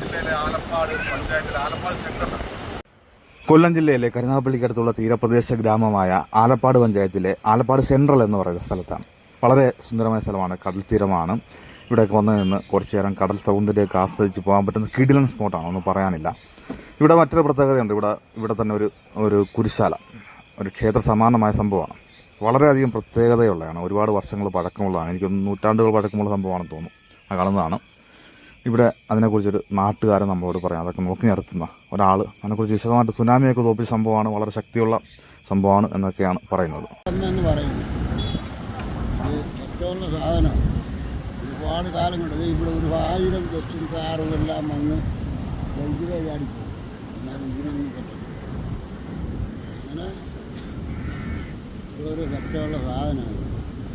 ജില്ലയിലെ ആലപ്പാട് പഞ്ചായത്തിലെ ആലപ്പാട് കൊല്ലം ജില്ലയിലെ കരുനാഗപ്പള്ളിക്കടുത്തുള്ള തീരപ്രദേശ ഗ്രാമമായ ആലപ്പാട് പഞ്ചായത്തിലെ ആലപ്പാട് സെൻട്രൽ എന്ന് പറയുന്ന സ്ഥലത്താണ്. വളരെ സുന്ദരമായ സ്ഥലമാണ്. കടൽ തീരമാണ്. ഇവിടെയൊക്കെ വന്നു നിന്ന് കുറച്ചു നേരം കടൽ സൗന്ദര്യമൊക്കെ ആസ്വദിച്ച് പോകാൻ പറ്റുന്ന കിടിലൻ സ്പോട്ടാണ് ഒന്നും പറയാനില്ല. ഇവിടെ മറ്റൊരു പ്രത്യേകതയുണ്ട്. ഇവിടെ ഇവിടെ തന്നെ ഒരു ഒരു കുരിശാല. ഒരു ക്ഷേത്ര സമാനമായ സംഭവമാണ്. വളരെയധികം പ്രത്യേകതയുള്ളതാണ്. ഒരുപാട് വർഷങ്ങൾ പഴക്കമുള്ളതാണ്. എനിക്കൊന്ന് നൂറ്റാണ്ടുകൾ പഴക്കമുള്ള സംഭവമാണെന്ന് തോന്നുന്നു. ആ കാണുന്നതാണ്. ഇവിടെ അതിനെക്കുറിച്ചൊരു നാട്ടുകാരൻ നമ്മളോട് പറയാം. അതൊക്കെ നോക്കി നടത്തുന്ന ഒരാൾ അതിനെക്കുറിച്ച് വിശദമായിട്ട് സുനാമിയൊക്കെ തോപ്പിച്ച സംഭവമാണ്. വളരെ ശക്തിയുള്ള സംഭവമാണ് എന്നൊക്കെയാണ് പറയുന്നത്. എന്ന് പറയുന്നു. ഇത് സത്യമുള്ള സാധനം. ഒരുപാട് കാലം കൊണ്ട് ഇവിടെ ഒരു ആയിരം ബസ്സും കാറും എല്ലാം വന്ന് വൈദ്യുതി ചാടിപ്പോയി എന്നാലും ഇതിനൊന്നും പറ്റില്ല. അങ്ങനെ ഒരു സത്യമുള്ള സാധനമാണ്.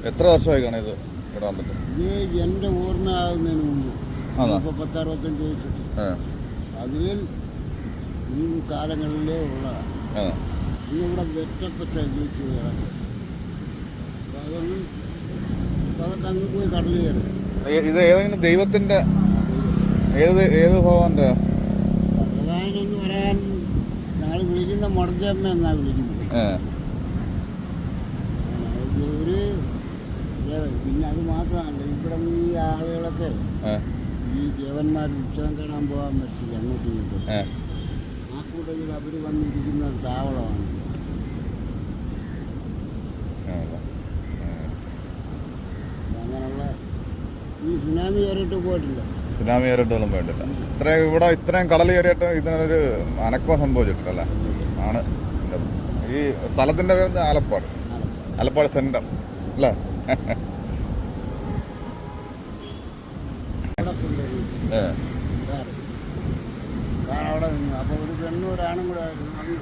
എത്ര വർഷമായി കാണിത് ഇത് പറ്റും? ഇത് എന്റെ ഓർമ്മയാകുന്നതിന് മുമ്പ് പത്തറുപത്തഞ്ച് വയസ്സുണ്ട് അതിൽ ഈ കാലങ്ങളിലേ ഉള്ളതാണ് ഇന്നിവിടെ വെറ്റപ്പറ്റ ജീവിച്ചു കിടക്കും അപ്പം അതൊന്നും അപ്പം അതൊക്കെ അങ്ങ് പോയി കടൽ കയറി. ഇത് ഏതെങ്കിലും ദൈവത്തിന്റെ ഏത് ഏത് ഭഗവാന്റെ? ഭഗവാനെന്ന് പറയാൻ ഞങ്ങൾ വിളിക്കുന്ന മുടന്തമ്മ എന്നാ വിളിക്കുന്നത്. ഒരു. പിന്നെ അത് മാത്രമല്ല ഇവിടെ ഈ ആളുകളൊക്കെ ഈ ദേവന്മാർ ഉത്സവം കാണാൻ പോകാൻ പറ്റില്ല അങ്ങോട്ടും ഇങ്ങോട്ടും. ആ. കൂട്ടത്തിൽ അവർ വന്നിരിക്കുന്ന ഒരു താവളമാണ്. അങ്ങനെയുള്ള ഈ സുനാമി കയറിയിട്ട് പോയിട്ടില്ല. സുനാമി കയറിയിട്ടൊന്നും വേണ്ടില്ല ഇത്രയും ഇവിടെ ഇത്രയും കടൽ കയറിയിട്ട് ഇതിനൊരു അനക്കം സംഭവിച്ചിട്ടില്ല ആണ്. ഈ സ്ഥലത്തിന്റെ പേര് ആലപ്പാട്. ആലപ്പാട് സെന്റർ. അല്ലേ? ഏ. അവിടെ അപ്പോൾ ഒരു പെണ്ണും ഒരാണും കൂടെ വന്നു